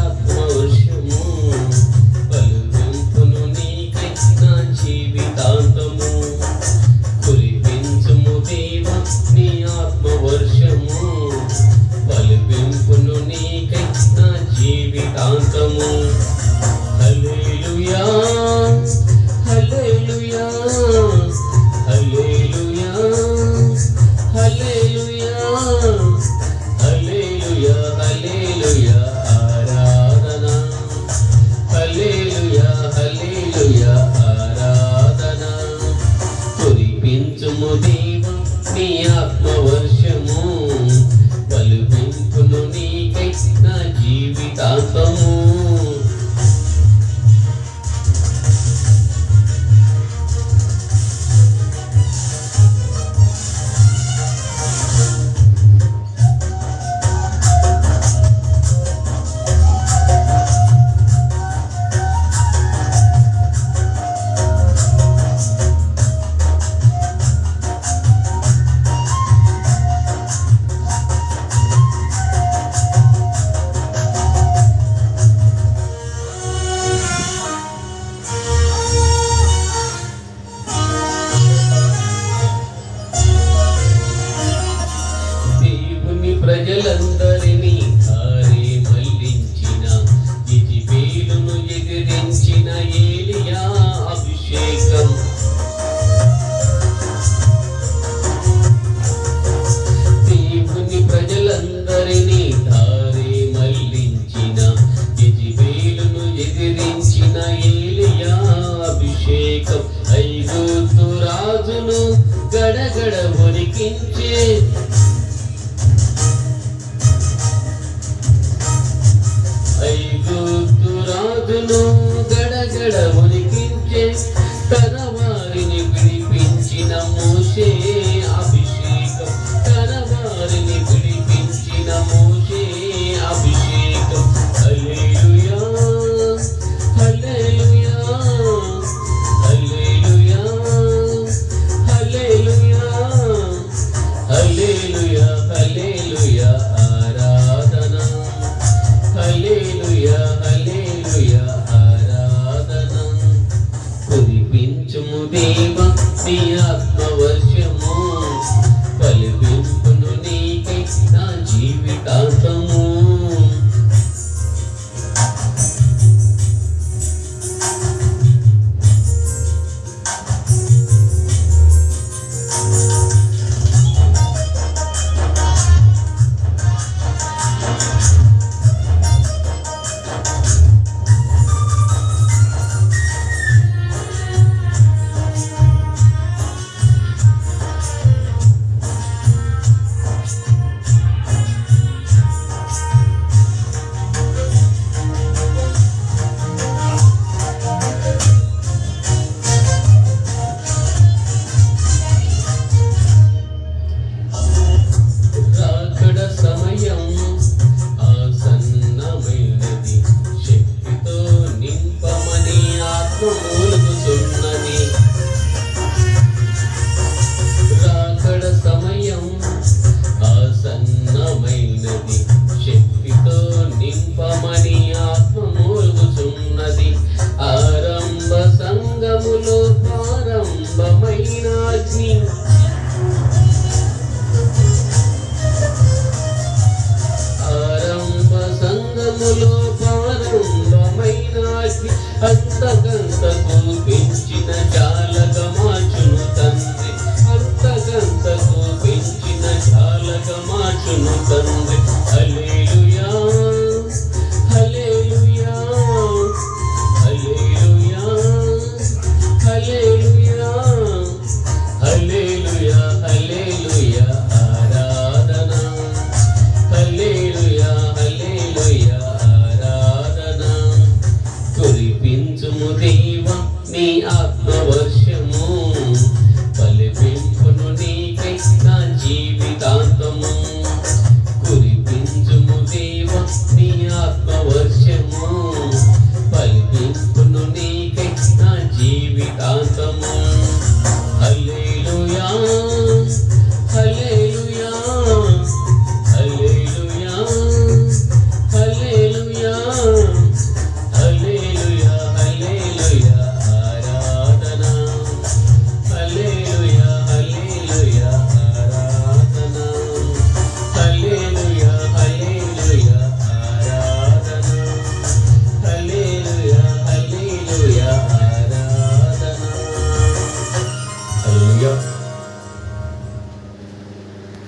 ఆత్మవర్షము పలుగంతును నీకై నా జీవితాంతము. కురిపించము దేవ ఆత్మవర్షము పలుగంపును నీకై నా జీవితాంతము. gates of ああ、know